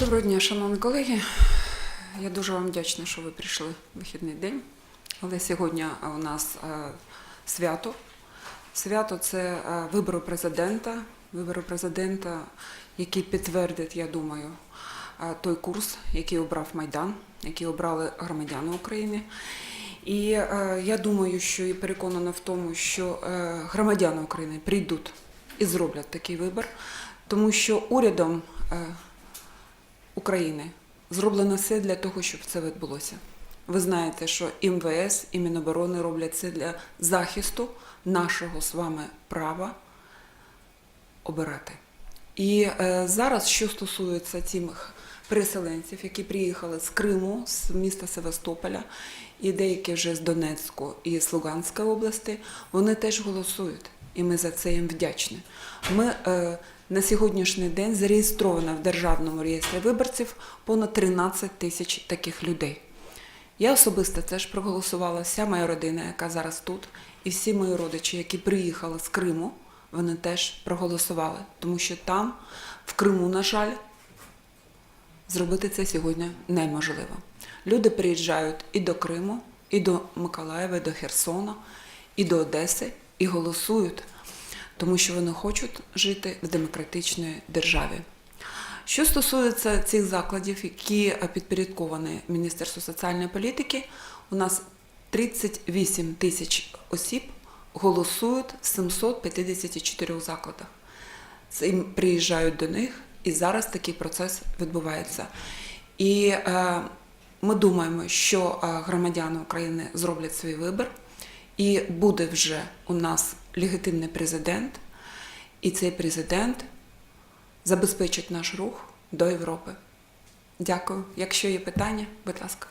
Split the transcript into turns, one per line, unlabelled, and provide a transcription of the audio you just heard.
Доброго дня, шановні колеги. Я дуже вам вдячна, що ви прийшли в вихідний день. Але сьогодні у нас е, свято. Свято це е, вибори президента. Вибори президента, які підтвердять, я думаю, е, той курс, який обрав Майдан, який обрали громадяни України. І е, я думаю, що і переконана в тому, що е, громадяни України прийдуть і зроблять такий вибір, тому що урядом е, України зроблено все для того, щоб це відбулося. Ви знаєте, що і МВС, і Міноборони роблять це для захисту нашого з вами права обирати. І е, зараз, що стосується тих переселенців, які приїхали з Криму, з міста Севастополя, і деякі вже з Донецьку і з Луганської області, вони теж голосують. І ми за це їм вдячні. Ми е, на сьогоднішній день зареєстровано в Державному реєстрі виборців понад 13 тисяч таких людей. Я особисто теж проголосувала, вся моя родина, яка зараз тут, і всі мої родичі, які приїхали з Криму, вони теж проголосували, тому що там, в Криму, на жаль, зробити це сьогодні неможливо. Люди приїжджають і до Криму, і до Миколаєва, і до Херсона, і до Одеси, і голосують, тому що вони хочуть жити в демократичній державі. Що стосується цих закладів, які підпорядковані Міністерству соціальної політики, у нас 38 тисяч осіб голосують в 754 закладах. Це приїжджають до них, і зараз такий процес відбувається. І е, ми думаємо, що е, громадяни України зроблять свій вибір, і буде вже у нас легітимний президент, і цей президент забезпечить наш рух до Європи. Дякую. Якщо є питання, будь ласка.